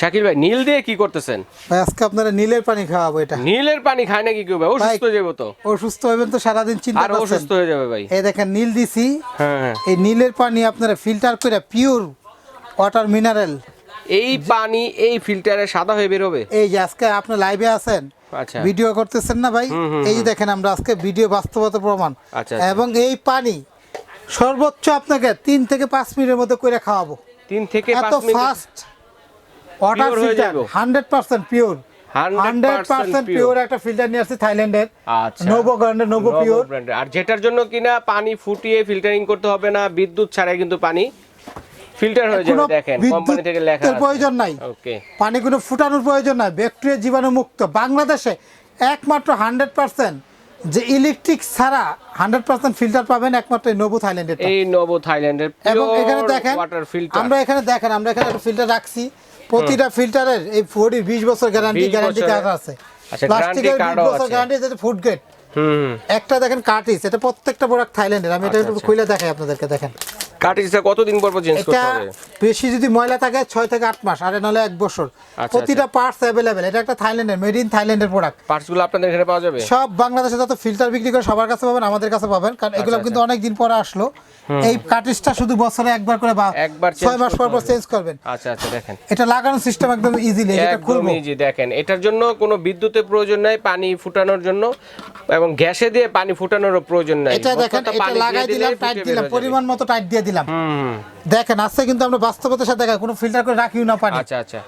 শাকিল ভাই নীল দিয়ে কি করতেছেন? ভাই আজকে আপনারা নীলের পানি খাওয়াবো এটা। নীলের পানি খায় নাকি কেউ ভাই? অসুস্থ হয়ে যাব তো। অসুস্থ হবেন তো সারাদিন চিন্তা আর করছেন। অসুস্থ হয়ে যাবে ভাই। এই দেখেন নীল দিছি। হ্যাঁ হ্যাঁ। এই নীলের পানি আপনারা ফিল্টার করে পিওর ওয়াটার মিনারেল। এই পানি এই ফিল্টারে সাদা হয়ে বেরোবে? এই যে আজকে আপনি লাইভে আছেন আচ্ছা। ভিডিও করতেছেন না ভাই? এই যে দেখেন আমরা আজকে ভিডিও বাস্তবতা প্রমাণ। আচ্ছা, আচ্ছা। এবং এই পানি সর্বোচ্চ আপনাকে তিন থেকে পাঁচ মিনিটের মধ্যে করে খাওয়াবো। তিন থেকে এত পাঁচ মিনিট ফাস্ট ওয়াটার ফিল্টার যাবে। Hundred percent pure 100% hundred percent pure একটা ফিল্টার নিয়ে আসছি থাইল্যান্ডের। আচ্ছা। নোভো ব্র্যান্ডের নোভো পিওর আর যেটার জন্য কিনা পানি ফুটিয়ে ফিল্টারিং করতে হবে না বিদ্যুৎ ছাড়াই কিন্তু পানি ফিল্টার হয়ে যাবে দেখেন কোম্পানি থেকে লেখা বিদ্যুতের প্রয়োজন নাই। ওকে পানি কোনো ফুটানোর প্রয়োজন নাই। ব্যাকটেরিয়া জীবাণু মুক্ত। বাংলাদেশে একমাত্র হান্ড্রেড পার্সেন্ট যে ইলেকট্রিক ছাড়া হান্ড্রেড পার্সেন্ট ফিল্টার পাবেন একমাত্র নোভো থাইল্যান্ডের এই নবো থাইল্যান্ডের এবং এখানে দেখেন ওয়াটার ফিল্টার আমরা এখানে দেখেন আমরা এখানে একটা ফিল্টার রাখছি। প্রতিটা ফিল্টারের এই ফোর্টি বিশ বছর গ্যারান্টি গ্যারান্টি কার্ড আছে। আচ্ছা, প্লাস্টিকের guarantee বিশ বছর। গ্যারান্টি যেটা ফুড গ্রেড একটা দেখেন কার্টিস এটা প্রত্যেকটা প্রোডাক্ট থাইল্যান্ডের আমি এটা আচ্ছা, একটু আচ্ছা। খুলে দেখাই আপনাদেরকে দেখেন। কতদিন পর পর চেঞ্জ করতে এটা হবে? বেশি যদি ময়লা থাকে ছয় থেকে আট মাস আর নাহলে এক বছর। আচ্ছা, প্রতিটা পার্টস অ্যাভেলেবেল এটা একটা থাইল্যান্ডের মেড ইন থাইল্যান্ডের প্রোডাক্ট পার্টসগুলো আপনাদের এখানে পাওয়া যাবে? সব বাংলাদেশে যত ফিল্টার বিক্রি করে সবার কাছে পাবেন আমাদের কাছে পাবেন কারণ এগুলো আচ্ছা, কিন্তু অনেক দিন পরে আসলো। এই শুধু বছরে একবার করে বা একবার change মাস পর পর চেঞ্জ করবেন। আচ্ছা আচ্ছা দেখেন। এটা লাগানোর সিস্টেম একদম ইজিলি এটা খুলবো। ইজি দেখেন। এটার জন্য কোনো বিদ্যুতের প্রয়োজন নাই পানি ফুটানোর জন্য এবং গ্যাসে দিয়ে পানি ফুটানোরও প্রয়োজন নাই। এটা দেখেন এটা লাগাই দিলাম টাইট দিলাম পরিমাণ মতো টাইট দিয়ে দিলাম। দেখেন আজকে কিন্তু আমরা বাস্তবতার সাথে দেখাই কোনো ফিল্টার করে রাখিও না পানি। আচ্ছা আচ্ছা।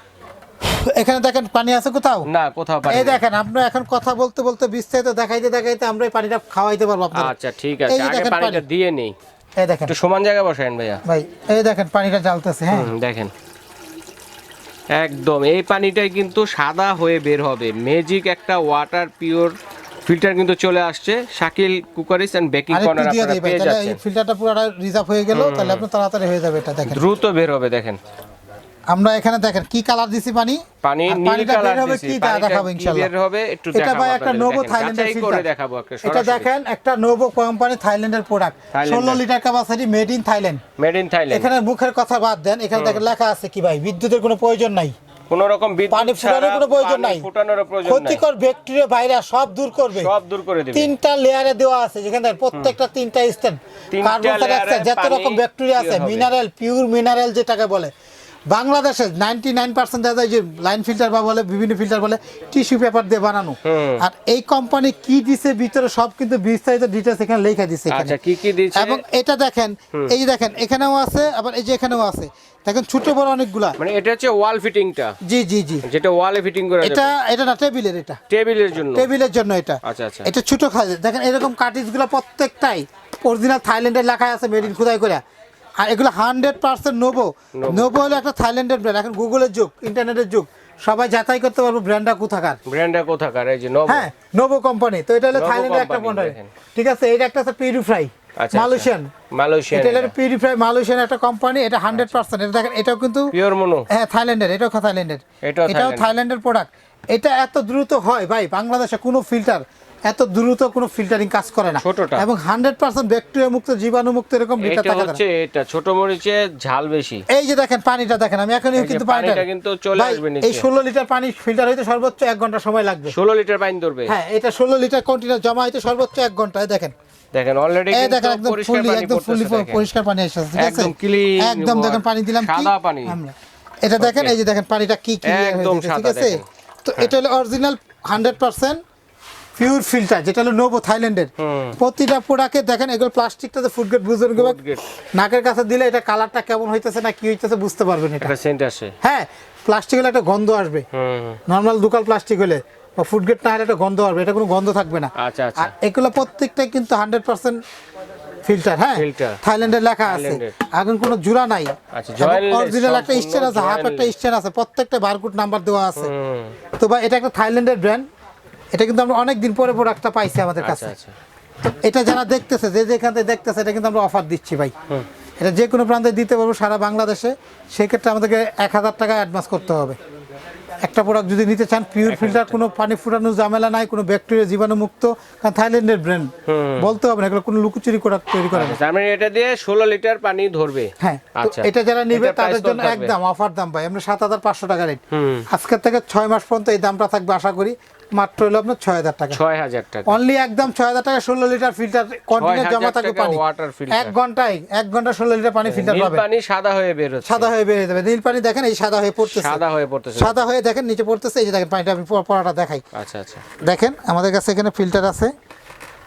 এখানে দেখেন পানি আছে কোথাও? না কোথাও পানি এই দেখেন আমরা এখন কথা বলতে বলতে বিস্তারিত দেখাইতে দেখাইতে আমরা এই পানিটা খাওয়াইতে পারব আপনাদের। আচ্ছা ঠিক আছে। আগে পানিটা দিয়ে নেই। এই দেখেন। একটু সমান জায়গায় বসেন ভাইয়া। ভাই এই দেখেন পানিটা জ্বালতেছে হ্যাঁ। দেখেন। একদম এই পানিটাই কিন্তু সাদা হয়ে বের হবে। ম্যাজিক একটা ওয়াটার পিওর ফিল্টার কিন্তু চলে আসছে। Shakil cookeries and baking corner আপনারা পেয়ে যাচ্ছেন। ফিল্টারটা পুরোটা রিজার্ভ হয়ে গেল তাহলে আপনার তাড়াতাড়ি হয়ে যাবে এটা দেখেন। দ্রুত বের হবে দেখেন। আমরা এখানে দেখেন কি কালার দিছি পানি? পানি নীল কালার হবে কি তা দেখাবো ইনশাআল্লাহ বের হবে একটু দেখাবো এটা ভাই একটা নোভো। থাইল্যান্ডের যাচাই করে ফিল্টার দেখাবো এটা দেখেন একটা নোভো কোম্পানি থাইল্যান্ডের প্রোডাক্ট থাইল্যান্ডের। ষোলো litre capacity made in Thailand made in Thailand এখানে মুখের কথা বাদ দেন এখানে দেখেন লেখা আছে কি ভাই বিদ্যুতের কোনো প্রয়োজন নাই। কোন রকম পানি ফুটানোর কোনো প্রয়োজন নাই। ফুটানোর প্রয়োজন ক্ষতিকর ব্যাকটেরিয়া ভাইরাস সব দূর করবে। সব দূর করে দিবে। তিনটা লেয়ারে দেওয়া আছে যেখানে প্রত্যেকটা তিনটা স্ট্যান্ড তিনটা কার্বন ডাইঅক্সাইড যত রকম ব্যাকটেরিয়া আছে মিনারেল পিওর মিনারেল যেটাকে বলে বাংলাদেশে নাইনটি নাইন পার্সেন্ট দেখা যায় যে লাইন ফিল্টার বা বলে বিভিন্ন ফিল্টার বলে টিস্যু পেপার দিয়ে বানানো। আর এই কোম্পানি কি দিছে ভিতরে সব কিন্তু বিস্তারিত ডিটেলস এখানে লেখা দিছে আচ্ছা কি কি দিচ্ছে এবং এটা দেখেন এই যে দেখেন এখানেও আছে আবার এই যে এখানেও আছে। দেখেন ছোট বড় অনেকগুলা। মানে এটা হচ্ছে ওয়াল ফিটিংটা জি জি জি। যেটা ওয়ালে ফিটিং করে এটা এটা না টেবিলের এটা। টেবিলের জন্য? টেবিলের জন্য এটা। আচ্ছা, আচ্ছা। এটা ছোট খাজে দেখেন এরকম কাটিজগুলো প্রত্যেকটাই। অরিজিনাল থাইল্যান্ডের লেখা আছে মেড ইন খুদাই করে আর এগুলো হান্ড্রেড পার্সেন্ট নোবো নোবো হলো একটা থাইল্যান্ডের ব্র্যান্ড এখন গুগলের যুগ ইন্টারনেটের যুগ। সবাই যাচাই করতে পারব ব্র্যান্ডটা কোথাকার। ব্র্যান্ডটা কোথাকার এই যে নব হ্যাঁ নোবো কোম্পানি তো এটা হলো থাইল্যান্ডের একটা পণ্য ঠিক আছে এটা একটা আছে পিউরিফাই আচ্ছা, মালয়েশিয়ান এটা হলো পিউরিফাই মালয়েশিয়ান একটা কোম্পানি এটা হান্ড্রেড পার্সেন্ট এটা দেখেন এটাও কিন্তু পিওর মনো হ্যাঁ থাইল্যান্ডের এটাও থাইল্যান্ডের এটাও। থাইল্যান্ডের প্রোডাক্ট এটা এত দ্রুত হয় ভাই বাংলাদেশে কোনো ফিল্টার এত দ্রুত কোনো ফিল্টারিং কাজ করে না। ছোটটা। এবং হান্ড্রেড পার্সেন্ট ব্যাকটেরিয়া মুক্ত জীবাণু মুক্ত এরকম এটা থাকে হচ্ছে এটা ছোট মরিচে ঝাল বেশি। এই যে দেখেন পানিটা দেখেন আমি এখনই যে কিন্তু পানিটা কিন্তু চলে আসবে নিচে। এই ষোলো লিটার পানি ফিল্টার হইতে সর্বোচ্চ এক ঘণ্টা সময় লাগবে। ষোলো লিটার পানি ধরবে। হ্যাঁ এটা ষোলো লিটার কন্টিনিউ জমা হইতে সর্বোচ্চ এক ঘণ্টা দেখেন। দেখেন অলরেডি দেখেন একদম পরিষ্কার পানি একদম দেখেন। পরিষ্কার পানি এসেছে ঠিক আছে? একদম clean একদম দেখেন পানি দিলাম কি সাদা পানি। এটা দেখেন এই যে দেখেন পানিটা কি কি ঠিক আছে। তো এটা হলো original hundred percent pure filter যেটা হলো নোভো থাইল্যান্ডের প্রতিটা প্রোডাক্টে দেখেন এগুলো ফুড বুঝবেন নাকের কাছে দিলে এটা কালারটা কেমন হইতেছে না কি হইতেছে বুঝতে পারবেন এটা। সেন্ট আসে। হ্যাঁ প্লাস্টিক হলে একটা গন্ধ আসবে। নর্মাল দুকাল প্লাস্টিক হলে। বা ফুড না হলে একটা গন্ধ আসবে এটা কোনো গন্ধ থাকবে না। আচ্ছা আচ্ছা। এগুলো প্রত্যেকটাই কিন্তু হান্ড্রেড পার্সেন্ট ফিল্টার হ্যাঁ। থাইল্যান্ডের লেখা আছে। এখন কোনো জোড়া নাই। আচ্ছা, অরিজিনাল একটা সম্পূর্ণ স্ট্যান্ড আছে হাফ একটা। স্ট্যান্ড আছে প্রত্যেকটা বারকোড নাম্বার দেওয়া আছে। তো ভাই এটা একটা থাইল্যান্ডের ব্র্যান্ড এটা কিন্তু আমরা অনেক দিন পরে প্রোডাক্টটা পাইছি আমাদের আচ্ছা কাছে। আচ্ছা। এটা যারা দেখতেছে যে যেখান থেকে দেখতেছে এটা কিন্তু আমরা অফার দিচ্ছি ভাই। এটা যে কোনো প্রান্তে দিতে পারব সারা বাংলাদেশে। সেক্ষেত্রে আমাদেরকে এক হাজার টাকা অ্যাডভান্স করতে হবে। একটা প্রোডাক্ট যদি নিতে চান পিওর ফিল্টার কোনো পানি ফুটানো ঝামেলা নাই কোনো ব্যাকটেরিয়া জীবাণু মুক্ত কারণ থাইল্যান্ডের ব্র্যান্ড বলতে হবে না এগুলো কোনো লুকোচুরি প্রোডাক্ট তৈরি করা না তার মানে এটা দিয়ে ষোলো লিটার পানি ধরবে। হ্যাঁ আচ্ছা। এটা যারা নিবে তাদের জন্য একদম অফার দাম পাই আমরা সাত হাজার পাঁচশো টাকা রেট আজকের থেকে ছয় মাস পর্যন্ত এই দামটা থাকবে আশা করি। মাত্র হলো আপনার ছয় হাজার টাকা। ছয় হাজার টাকা। অনলি একদম ছয় হাজার টাকা ষোলো লিটার ফিল্টার কন্টিনিউ জমা থাকে পানি। এক ঘন্টায় এক ঘণ্টা ষোলো লিটার পানি ফিল্টার পাবে পানি সাদা হয়ে বের হচ্ছে। সাদা হয়ে বেরিয়ে যাবে। নীল পানি দেখেন এই সাদা হয়ে পড়তেছে। সাদা হয়ে পড়তেছে। সাদা হয়ে দেখেন নিচে পড়তেছে এই যে দেখেন পানিটা আমি পড়াটা দেখাই। আচ্ছা আচ্ছা। দেখেন আমাদের কাছে এখানে ফিল্টার আছে।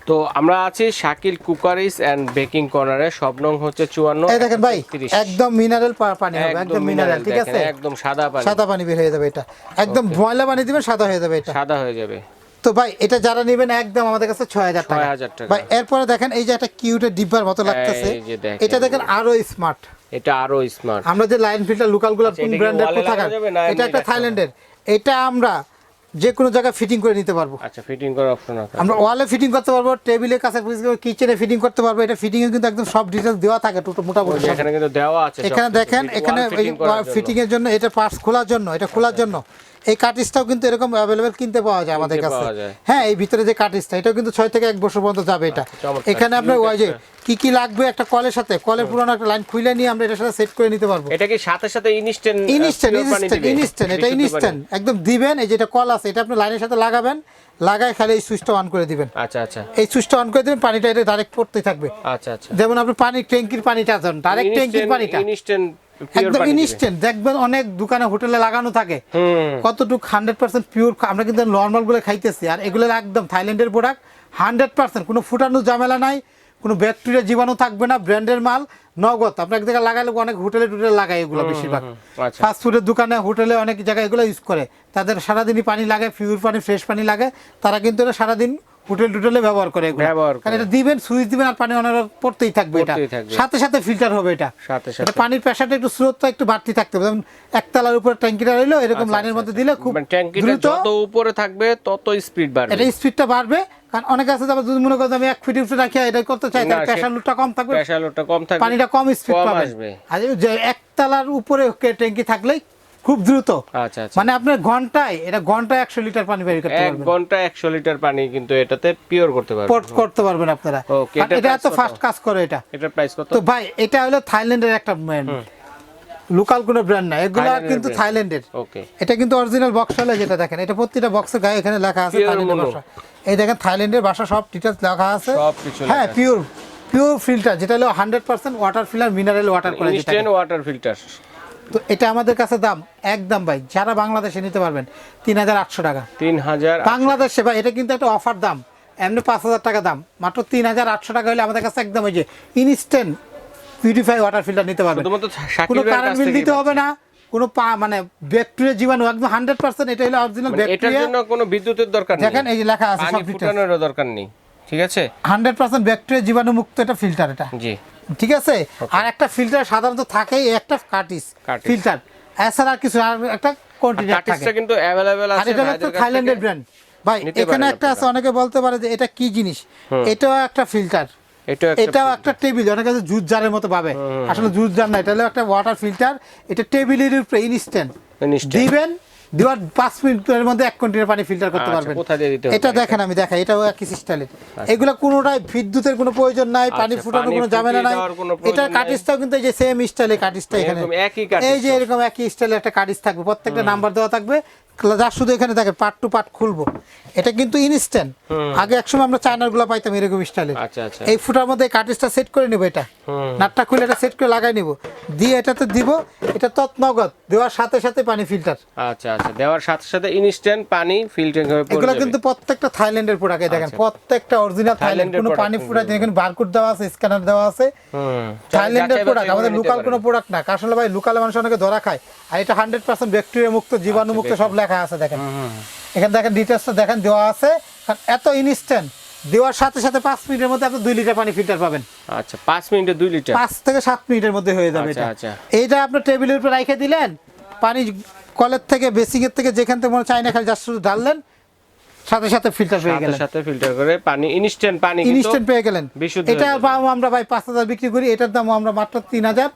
তো আমরা আছি শাকিল কুকারিস এন্ড বেকিং কর্নারে সব নং হচ্ছে চুয়ান্ন এই দেখেন ভাই একদম মিনারেল পানি হবে একদম মিনারেল ঠিক আছে? একদম সাদা পানি। সাদা পানি বের হয়ে যাবে এটা। একদম ময়লা পানি দিবেন সাদা হয়ে যাবে এটা। সাদা হয়ে যাবে। তো ভাই এটা যারা নেবেন একদম আমাদের কাছে ছয় হাজার টাকা। 6,000 টাকা। ভাই এরপরে দেখেন এই যে একটা কিউটের ডিব্বার মতো লাগতেছে। এটা দেখেন আরও স্মার্ট এটা আরও স্মার্ট আমরা যে লাইন ফিল্টার লোকালগুলো কোন ব্র্যান্ডের কোথাকার? এটা একটা থাইল্যান্ডের এটা আমরা যে কোনো জায়গায় ফিটিং করে নিতে পারব। আচ্ছা ফিটিং করার অপশন আছে। আমরা ওয়ালে ফিটিং করতে পারব টেবিলের কাছে কিচেনে ফিটিং করতে পারব। এটা ফিটিং এ কিন্তু একদম সব ডিটেলস দেওয়া থাকে মোটামুটি। এখানে কিন্তু দেওয়া আছে এখানে দেখেন এখানে। ফিটিং এর জন্য এটা পার্টস খোলার জন্য এটা খোলার জন্য। এই কাটিসটাও কিন্তু এরকম অ্যাভেলেবেল কিনতে পাওয়া যায় আমাদের কাছে হ্যাঁ এই ভিতরে যে কাটিসটা এটাও কিন্তু ছয় থেকে এক বছর পর্যন্ত যাবে এটা। আচ্ছা, এখানে আপনার ওই যে কি কি লাগবে একটা কলের সাথে? কলের পুরোনো একটা লাইন খুলে নিয়ে আমরা এটার সাথে সেট করে নিতে পারব। এটা কি সাথে সাথে ইনস্ট্যান্ট ইনস্ট্যান্ট ইনস্ট্যান্ট ইনস্ট্যান্ট এটা ইনস্ট্যান্ট একদম দিবেন এই যেটা কল আছে এটা আপনি লাইনের সাথে লাগাবেন লাগায় খালি এই সুইচটা অন করে দিবেন। আচ্ছা আচ্ছা। এই সুইচটা অন করে দিবেন পানিটা এটা ডাইরেক্ট পড়তেই থাকবে। আচ্ছা আচ্ছা। যেমন আপনি পানি ট্যাঙ্কির পানিটা দেন ডাইরেক্ট ট্যাঙ্কির পানিটা। ইনস্ট্যান্ট একদম ইনস্ট্যান্ট দেখবেন অনেক দোকানে হোটেলে লাগানো থাকে। কতটুক হান্ড্রেড পার্সেন্ট পিওর আমরা কিন্তু নর্মালগুলো খাইতেছি আর এগুলো একদম থাইল্যান্ডের প্রোডাক্ট হান্ড্রেড পার্সেন্ট কোনো ফুটানো ঝামেলা নাই। কোনো ব্যাকটেরিয়া জীবাণু থাকবে না ব্র্যান্ডের মাল নগদ। আপনার এক জায়গায় লাগালে অনেক হোটেলে টুটেলে লাগায় এগুলো বেশিরভাগ। আচ্ছা। ফাস্ট ফুডের দোকানে হোটেলে অনেক জায়গায় এগুলো ইউজ করে। তাদের সারাদিনই পানি লাগে পিওর পানি ফ্রেশ পানি লাগে। তারা কিন্তু এটা সারাদিন হোটেল টুটেলে ব্যবহার করে। কারণ এটা দিবেন সুইচ দিবেন আর পানি অনেক পড়তেই থাকবে এটা। সাথে সাথে ফিল্টার হবে এটা। সাথে সাথে। পানির প্রেশারটা একটু স্রোতটা একটু বাড়তি থাকতে হবে। যেমন একতলার উপরে ট্যাঙ্কিটা রইল এরকম লাইনের মধ্যে দিলে খুব মানে দ্রুত যত উপরে থাকবে তত স্পিড বাড়বে। এটা স্পিডটা বাড়বে। কারণ অনেক আছে যাবে যদি মনে করেন আমি এক ফিট উপরে রাখি এটা করতে চাই তাহলে প্রেশার লুটটা কম থাকবে। প্রেসার লোডটা কম থাকবে পানিটা কম স্পিড পাবে আসবে। আর যে একতলার উপরে ট্যাঙ্কি থাকলেই খুব দ্রুত। আচ্ছা আচ্ছা। মানে আপনার ঘন্টায় এটা ঘন্টায় একশো লিটার পানি বের করতে এক পারবেন। ঘণ্টা একশো লিটার পানি কিন্তু এটাতে পিওর করতে পারবে পোর্ট করতে পারবেন আপনারা। এটা এত ফাস্ট কাজ করে এটা। এটার প্রাইস কত? তো ভাই এটা হলো থাইল্যান্ডের একটা লোকাল কোনো ব্র্যান্ড না এগুলো কিন্তু থাইল্যান্ডের ওকে এটা কিন্তু অরিজিনাল বক্স হলে যেটা দেখেন এটা প্রতিটা বক্সের গায়ে এখানে লেখা আছে থাইল্যান্ডের ভাষা এই দেখেন থাইল্যান্ডের ভাষা সব ডিটেলস লেখা আছে। হ্যাঁ পিওর পিওর ফিল্টার যেটা হলো hundred percent water filter mineral water করে ইনস্ট্যান্ট ওয়াটার ফিল্টার তো এটা আমাদের কাছে দাম একদম ভাই যারা বাংলাদেশে নিতে পারবেন তিন হাজার আটশো টাকা। তিন হাজার বাংলাদেশে ভাই এটা কিন্তু একটা অফার দাম এমনি পাঁচ হাজার টাকা দাম মাত্র তিন হাজার আটশো টাকা হলে আমাদের কাছে একদম ওই যে ইনস্ট্যান্ট পিউরিফাই ওয়াটার ফিল্টার নিতে পারবেন কোনো কারেন্ট বিল দিতে হবে না কোনো পা মানে ব্যাকটেরিয়া জীবাণু একদম হান্ড্রেড পার্সেন্ট এটা হলো অরিজিনাল মানে এটার ব্যাকটেরিয়া জন্য কোনো বিদ্যুতের দরকার নেই। দেখেন এই যে লেখা আছে সব ফুটানোরও দরকার নেই ঠিক আছে? হান্ড্রেড পার্সেন্ট ব্যাকটেরিয়া জীবাণু মুক্ত এটা ফিল্টার এটা। জি। ঠিক আছে? আর একটা ফিল্টার সাধারণত থাকেই একটা কাটিস। ফিল্টার এছাড়া আর কিছু আর একটা কন্টিনিউর থাকে। কিন্তু অ্যাভেলেবেল আর আছে এটা হচ্ছে থাইল্যান্ডের ব্র্যান্ড ভাই এখানে একটা আছে অনেকে বলতে পারে যে এটা কি জিনিস? এটাও একটা ফিল্টার এটাও একটা টেবিল অনেক কাছে জুস জারের মতো পাবে। আসলে জুস জার না এটা হলো একটা ওয়াটার ফিল্টার এটা টেবিলের উপরে ইনস্ট্যান্ট। দিবেন দেওয়ার পাঁচ মিনিটের মধ্যে এক কন্টিনিউর পানি ফিল্টার করতে আচ্ছা, পারবেন। এটা দেখেন আমি দেখাই এটাও একই স্টাইলের এগুলো কোনোটাই বিদ্যুতের কোনো প্রয়োজন নাই পানি আচ্ছা, ফুটানোর কোনো ঝামেলা নাই। এটা কাটিসটাও কিন্তু এই যে সেম স্টাইলে কাটিসটা এখানে। এই যে এরকম একই স্টাইলে একটা কাটিস থাকবে প্রত্যেকটা নাম্বার দেওয়া থাকবে। যার শুধু এখানে দেখে পার্ট টু পার্ট খুলবো। এটা কিন্তু ইনস্ট্যান্ট আগে একসময় আমরা চায়নারগুলো পাইতাম এরকম স্টাইলে আচ্ছা আচ্ছা। এই ফুটার মধ্যে কাটিসটা সেট করে নেব এটা। নাটটা খুলে এটা সেট করে লাগাই নিব। দিয়ে এটাতে দিব এটা তৎনগদ দেওয়ার সাথে সাথে পানি ফিল্টার আচ্ছা আচ্ছা দেওয়ার সাথে সাথে ইনস্ট্যান্ট পানি ফিল্টারিং হয়ে পড়ে এগুলো কিন্তু প্রত্যেকটা থাইল্যান্ডের প্রোডাক্ট দেখেন আচ্ছা। প্রত্যেকটা অরিজিনাল থাইল্যান্ড কোনো পানি এখানে বারকোড দেওয়া আছে স্ক্যানার দেওয়া আছে। থাইল্যান্ডের প্রোডাক্ট আমাদের লোকাল কোনো প্রোডাক্ট না। আসলে ভাই লোকাল মানুষ অনেকে ধরা খায়। আর এটা হান্ড্রেড পার্সেন্ট ব্যাকটেরিয়া মুক্ত জীবাণু মুক্ত আচ্ছা, সব লেখা আছে দেখেন। এখানে দেখেন ডিটেলসটা দেখেন দেওয়া আছে। কারণ এত ইনস্ট্যান্ট দেওয়ার সাথে সাথে পাঁচ মিনিটের মধ্যে আপনি দুই লিটার পানি ফিল্টার পাবেন। আচ্ছা পাঁচ মিনিটে দুই লিটার? পাঁচ থেকে সাত মিনিটের মধ্যে হয়ে যাবে আচ্ছা, এটা। আচ্ছা। এইটা আপনার টেবিলের উপর রেখে দিলেন পানি কলের থেকে বেসিং এর থেকে যেখান থেকে মনে চাইনা খালি জাস্ট শুধু ঢাললেন সাথে সাথে ফিল্টার পেয়ে সাথে গেলেন। সাথে ফিল্টার করে পানি ইনস্ট্যান্ট পানি কিন্তু ইনস্ট্যান্ট পেয়ে গেলেন। এটা হয়ে দাম আমরা ভাই পাঁচ হাজার বিক্রি করি এটার দাম আমরা মাত্র তিন হাজার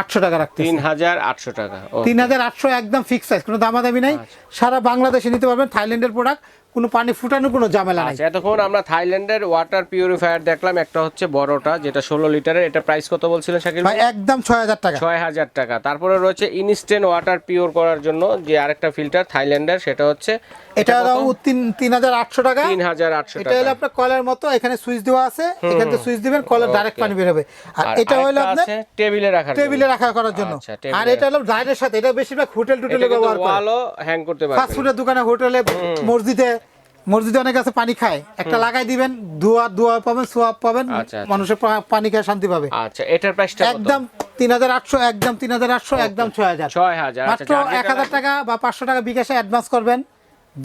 আটশো টাকা রাখতে তিন হাজার আটশো টাকা ও তিন হাজার আটশো একদম ফিক্স সাইজ কোনো দামাদামি নাই। সারা বাংলাদেশে নিতে পারবেন থাইল্যান্ডের প্রোডাক্ট কোনো পানি ফুটানোর কোনো ঝামেলা নাই। আচ্ছা এতক্ষণ আমরা থাইল্যান্ডের ওয়াটার পিউরিফায়ার দেখলাম একটা হচ্ছে বড়টা যেটা ষোলো লিটারের এটা প্রাইস কত বলছিলেন শাকিল ভাই একদম ছয় হাজার টাকা। ছয় হাজার টাকা। তারপরে রয়েছে ইনস্ট্যান্ট ওয়াটার পিওর করার জন্য যে আরেকটা ফিল্টার থাইল্যান্ডের সেটা হচ্ছে এটা হলো তিন তিন হাজার আটশো টাকা। তিন হাজার আটশো এটা হলো আপনার কলের মতো এখানে সুইচ দেওয়া আছে এখানে সুইচ দিবেন কলের ডাইরেক্ট পানি বের হবে। আর এটা হলো আপনার টেবিলে রাখার জন্য। টেবিলে রাখা করার জন্য। আচ্ছা, আর এটা হলো লাইটের সাথে এটা বেশিরভাগ হোটেল টুটেলে ব্যবহার করে। হ্যাং করতে পারে ফাস্ট ফুডের দোকানে হোটেলে মসজিদে মসজিদে অনেক আছে পানি খায়। একটা লাগাই দিবেন ধোয়া ধোয়া পাবেন সোয়াব পাবেন আচ্ছা, আচ্ছা। মানুষের পানি খায় শান্তি পাবে। আচ্ছা এটার প্রাইসটা একদম তিন হাজার আটশো একদম তিন হাজার আটশো একদম ছয় হাজার। ছয় হাজার আচ্ছা মাত্র এক হাজার টাকা বা পাঁচশো টাকা বিকাশে অ্যাডভান্স করবেন।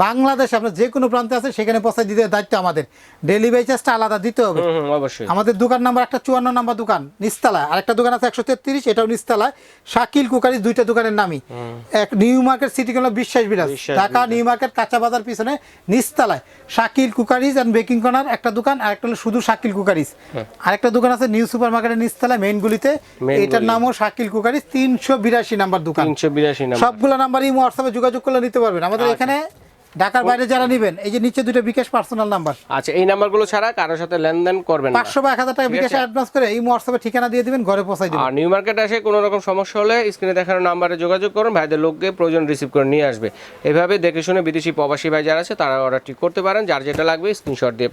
বাংলাদেশে আপনার যে কোনো প্রান্তে আছে সেখানে পৌঁছে দিতে দায়িত্ব আমাদের। ডেলিভারি চার্জটা আলাদা দিতে হবে। অবশ্যই। আমাদের দোকান নাম্বার একটা চুয়ান্ন নাম্বার দোকান নিস্তালা আরেকটা দোকান আছে একশো তেত্রিশ এটাও নিস্তালায়। শাকিল কুকারি দুইটা দোকানের নামই। এক নিউ মার্কেট সিটি কর্নার বিশ্বাস বিরাজ। ঢাকা নিউ মার্কেট কাঁচা বাজার পিছনে নিস্তালায়। Shakil cookeries and baking corner একটা দোকান আর একটা হলো শুধু শাকিল কুকারিজ। আরেকটা দোকান আছে নিউ সুপার মার্কেটের নিস্তালায় মেইন গুলিতে। এটার। নামও শাকিল কুকারিজ তিনশো বিরাশি নাম্বার দোকান। সবগুলো নাম্বারই হোয়াটসঅ্যাপে যোগাযোগ করলে নিতে পারবেন। আমাদের আচ্ছা। এখানে ঢাকার বাইরে যারা নেবেন এই যে নিচে দুটো বিকাশ পার্সোনাল নাম্বার আচ্ছা এই নাম্বারগুলো ছাড়া কারোর সাথে লেনদেন করবেন না। পাঁচশো বা এক হাজার টাকা বিকাশে অ্যাডভান্স করে এই হোয়াটসঅ্যাপে ঠিকানা দিয়ে দিবেন ঘরে পৌঁছে দিবেন। আর নিউ মার্কেট আসে কোনো রকম সমস্যা হলে স্ক্রিনে দেখানো নম্বরে যোগাযোগ করুন ভাইদের লোককে প্রয়োজন রিসিভ করে নিয়ে আসবে। এভাবে দেখে শুনে বিদেশি প্রবাসী ভাই যারা আছে তারা অর্ডারটি করতে পারেন। যার যেটা লাগবে স্ক্রিনশট দিয়ে